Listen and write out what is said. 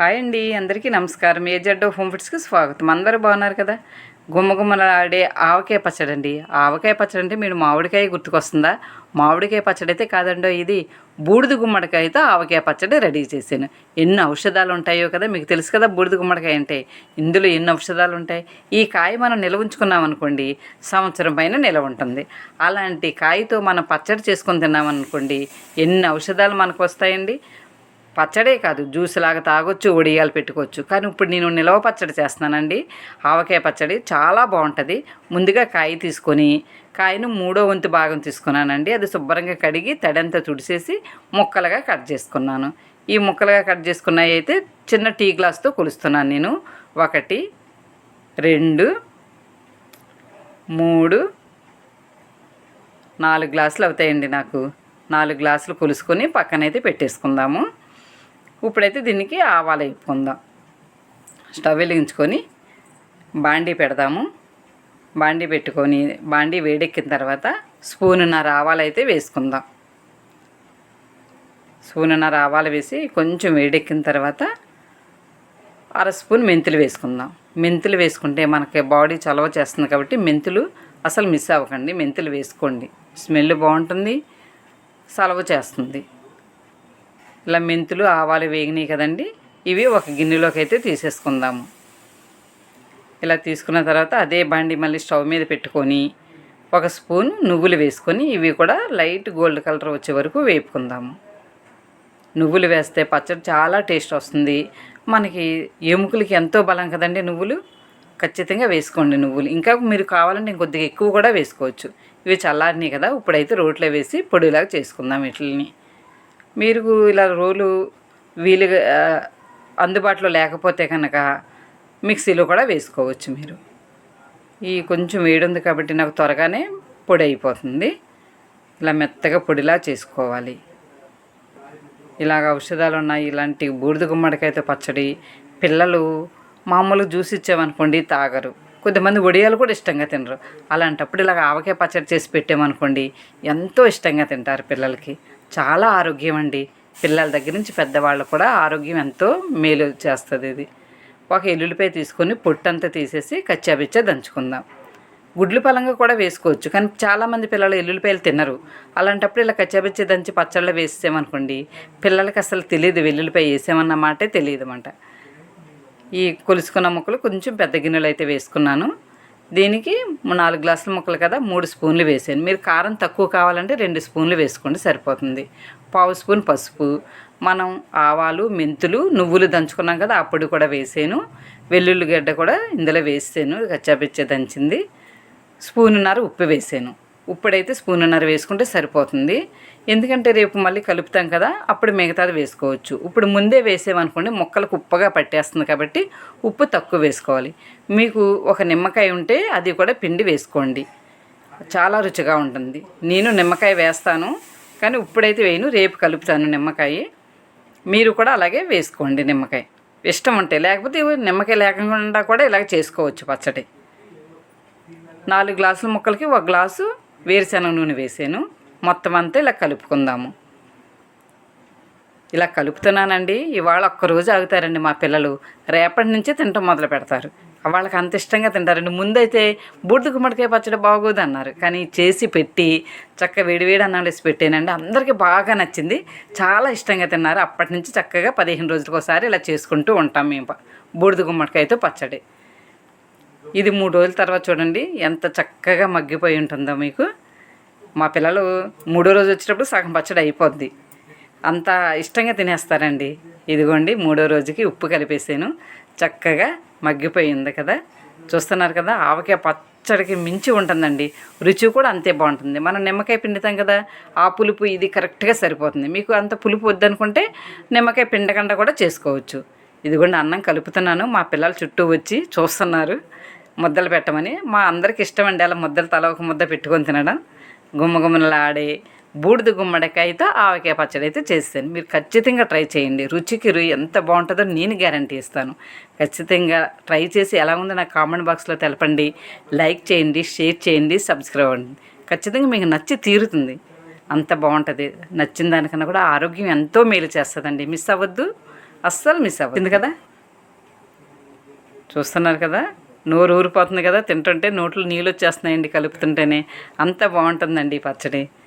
Hi అండి అందరికీ నమస్కారం. ఏ హోమ్ ఫుడ్స్కి స్వాగతం. అందరూ బాగున్నారు కదా? గుమ్మగుమ్మలాడే ఆవకాయ పచ్చడి అండి. ఆవకాయ పచ్చడి అంటే మీరు మామిడికాయ గుర్తుకొస్తుందా? మామిడికాయ పచ్చడి అయితే కాదండో ఇది. బూడిద గుమ్మడికాయతో ఆవకాయ పచ్చడి రెడీ చేశాను. ఎన్ని ఔషధాలు ఉంటాయో కదా మీకు తెలుసు కదా బూడిద గుమ్మడికాయ అంటే. ఇందులో ఎన్ని ఔషధాలు ఉంటాయి? ఈ కాయ మనం నిల్వ ఉంచుకున్నాం అనుకోండి సంవత్సరం పైన నిల్వ ఉంటుంది. అలాంటి కాయతో మనం పచ్చడి చేసుకొని తిన్నామనుకోండి ఎన్ని ఔషధాలు మనకు వస్తాయండి? పచ్చడే కాదు జ్యూస్ లాగా తాగొచ్చు ఒడియాలు పెట్టుకోవచ్చు. కానీ ఇప్పుడు నేను నిలవ పచ్చడి చేస్తున్నానండి. ఆవకాయ పచ్చడి చాలా బాగుంటుంది. ముందుగా కాయ తీసుకొని కాయను మూడో వంతు భాగం తీసుకున్నానండి. అది శుభ్రంగా కడిగి తడంతా తుడిసేసి ముక్కలుగా కట్ చేసుకున్నాను. ఈ ముక్కలుగా కట్ చేసుకున్నవి అయితే చిన్న టీ గ్లాస్తో కొలుస్తున్నాను నేను. ఒకటి రెండు మూడు నాలుగు గ్లాసులు అవుతాయండి నాకు. నాలుగు గ్లాసులు కొలుసుకొని పక్కనైతే పెట్టేసుకుందాము. ఇప్పుడైతే దీనికి ఆవాలు వేపుకుందాం స్టవ్ వెలిగించుకొని బాండీ పెడదాము బాండీ పెట్టుకొని బాండీ వేడెక్కిన తర్వాత స్పూనున్నర ఆవాలు అయితే వేసుకుందాం. స్పూనున్నర ఆవాలు వేసి కొంచెం వేడెక్కిన తర్వాత అర స్పూన్ మెంతులు వేసుకుందాం. మెంతులు వేసుకుంటే మనకి బాడీ చలవ చేస్తుంది కాబట్టి మెంతులు అసలు మిస్ అవ్వకండి. మెంతులు వేసుకోండి. స్మెల్ బాగుంటుంది చలవ చేస్తుంది. ఇలా మెంతులు ఆవాలు వేగినాయి కదండి. ఇవి ఒక గిన్నెలోకి అయితే తీసేసుకుందాము. ఇలా తీసుకున్న తర్వాత అదే బండి మళ్ళీ స్టవ్ మీద పెట్టుకొని ఒక స్పూన్ నువ్వులు వేసుకొని ఇవి కూడా లైట్ గోల్డ్ కలర్ వచ్చే వరకు వేపుకుందాము. నువ్వులు వేస్తే పచ్చడి చాలా టేస్ట్ వస్తుంది. మనకి ఎముకలకి ఎంతో బలం కదండి నువ్వులు. ఖచ్చితంగా వేసుకోండి నువ్వులు. ఇంకా మీరు కావాలంటే ఇంకొద్దిగా ఎక్కువ కూడా వేసుకోవచ్చు. ఇవి చల్లారినాయి కదా ఇప్పుడైతే రోట్లో వేసి పొడిలాగా చేసుకుందాం వీటిని మీరు ఇలా రోలు వీలుగా అందుబాటులో లేకపోతే కనుక మిక్సీలో కూడా వేసుకోవచ్చు మీరు. ఈ కొంచెం వేడి ఉంది కాబట్టి నాకు త్వరగానే పొడి అయిపోతుంది. ఇలా మెత్తగా పొడిలా చేసుకోవాలి. ఇలాగ ఔషధాలు ఉన్నాయి ఇలాంటి బూడిద గుమ్మడికాయతో పచ్చడి పిల్లలు మామూలు జ్యూస్ ఇచ్చామనుకోండి తాగరు. కొంతమంది వడియాలు కూడా ఇష్టంగా తినరు. అలాంటప్పుడు ఇలాగ ఆవకాయ పచ్చడి చేసి పెట్టామనుకోండి ఎంతో ఇష్టంగా తింటారు పిల్లలకి. చాలా ఆరోగ్యం అండి. పిల్లల దగ్గర నుంచి పెద్దవాళ్ళు కూడా ఆరోగ్యం ఎంతో మేలు చేస్తుంది ఇది. ఒక ఎల్లుల్లిపాయ తీసుకొని పొట్టంతా తీసేసి కచ్చాబిచ్చా దంచుకుందాం. గుడ్లు పలంగా కూడా వేసుకోవచ్చు కానీ చాలామంది పిల్లలు ఎల్లుల్లిపాయలు తినరు. అలాంటప్పుడు ఇలా కచ్చాబిచ్చి దంచి పచ్చళ్ళు వేసేమనుకోండి పిల్లలకి అసలు తెలియదు వెల్లుల్లిపాయ వేసామన్నమాటే తెలియదు అన్నమాట. ఈ కొలుసుకున్న ముక్కలు కొంచెం పెద్ద గిన్నెలు అయితే వేసుకున్నాను. దీనికి నాలుగు గ్లాసుల ముక్కలు కదా మూడు స్పూన్లు వేసాను. మీరు కారం తక్కువ కావాలంటే రెండు స్పూన్లు వేసుకోండి సరిపోతుంది. పావు స్పూన్ పసుపు మనం ఆవాలు మెంతులు నువ్వులు దంచుకున్నాం కదా అప్పుడు కూడా వేసాను. వెల్లుల్లిగడ్డ కూడా ఇందులో వేసాను కచ్చాపిచ్చే దంచింది. స్పూనున్నర ఉప్పు వేసాను. ఉప్పుడైతే స్పూనున్నర వేసుకుంటే సరిపోతుంది. ఎందుకంటే రేపు మళ్ళీ కలుపుతాం కదా అప్పుడు మిగతాది వేసుకోవచ్చు. ఇప్పుడు ముందే వేసామనుకోండి ముక్కలకు ఉప్పగా పట్టేస్తుంది కాబట్టి ఉప్పు తక్కువ వేసుకోవాలి. మీకు ఒక నిమ్మకాయ ఉంటే అది కూడా పిండి వేసుకోండి. చాలా రుచిగా ఉంటుంది. నేను నిమ్మకాయ వేస్తాను కానీ ఇప్పుడైతే వేయను రేపు కలుపుతాను నిమ్మకాయ. మీరు కూడా అలాగే వేసుకోండి నిమ్మకాయ. ఇష్టం ఉంటే లేకపోతే నిమ్మకాయ లేకుండా కూడా ఇలాగ చేసుకోవచ్చు పచ్చడి. నాలుగు గ్లాసుల ముక్కలకి ఒక గ్లాసు వేరుశనగ నూనె వేసాను. మొత్తం అంతా ఇలా కలుపుకుందాము. ఇలా కలుపుతున్నానండి. ఇవాళ ఒక్కరోజు ఆగుతారండి మా పిల్లలు. రేపటి నుంచే తినటం మొదలు పెడతారు. వాళ్ళకి అంత ఇష్టంగా తింటారండి. ముందైతే బూడిద గుమ్మడికాయ పచ్చడి బాగోదు అన్నారు. కానీ చేసి పెట్టి చక్క వేడివేడి అన్నం వేసి పెట్టానండి. అందరికీ బాగా నచ్చింది. చాలా ఇష్టంగా తిన్నారు. అప్పటి నుంచి చక్కగా పదిహేను రోజులకు ఒకసారి ఇలా చేసుకుంటూ ఉంటాం మేము. బూడిద గుమ్మడికాయతో పచ్చడి. ఇది మూడు రోజుల తర్వాత చూడండి ఎంత చక్కగా మగ్గిపోయి ఉంటుందో మీకు. మా పిల్లలు మూడో రోజు వచ్చేటప్పుడు సగం పచ్చడి అయిపోద్ది. అంత ఇష్టంగా తినేస్తారండి. ఇదిగోండి మూడో రోజుకి ఉప్పు కలిపేసాను. చక్కగా మగ్గిపోయింది కదా. చూస్తున్నారు కదా ఆవకాయ పచ్చడికి మించి ఉంటుందండి. రుచి కూడా అంతే బాగుంటుంది. మనం నిమ్మకాయ పిండుతాం కదా ఆ పులుపు ఇది కరెక్ట్గా సరిపోతుంది. మీకు అంత పులుపు వద్దనుకుంటే నిమ్మకాయ పిండకుండా కూడా చేసుకోవచ్చు. ఇదిగోండి అన్నం కలుపుతున్నాను. మా పిల్లలు చుట్టూ వచ్చి చూస్తున్నారు. ముద్దలు పెట్టమని మా అందరికి ఇష్టం అండి. అలా ముద్దలు తల ఒక ముద్ద పెట్టుకొని తినడం. గుమ్మగుమ్మలాడే బూడిద గుమ్మడికాయతో ఆవకాయ పచ్చడి అయితే చేస్తాను. మీరు ఖచ్చితంగా ట్రై చేయండి. రుచికి రు ఎంత బాగుంటుందో నేను గ్యారంటీ ఇస్తాను. ఖచ్చితంగా ట్రై చేసి ఎలా ఉందో నాకు కామెంట్ బాక్స్లో తెలపండి. లైక్ చేయండి షేర్ చేయండి సబ్స్క్రైబ్ అవ్వండి. ఖచ్చితంగా మీకు నచ్చి తీరుతుంది. అంత బాగుంటుంది. నచ్చిన దానికన్నా కూడా ఆరోగ్యం ఎంతో మేలు చేస్తుందండి. మిస్ అవ్వద్దు. అస్సలు మిస్ అవ్వదు కదా చూస్తున్నారు కదా? నోరు ఊరిపోతుంది కదా తింటుంటే నోట్లో నీళ్ళు వచ్చేస్తున్నాయండి కలుపుతుంటేనే. అంత బాగుంటుందండి ఈ పచ్చడి.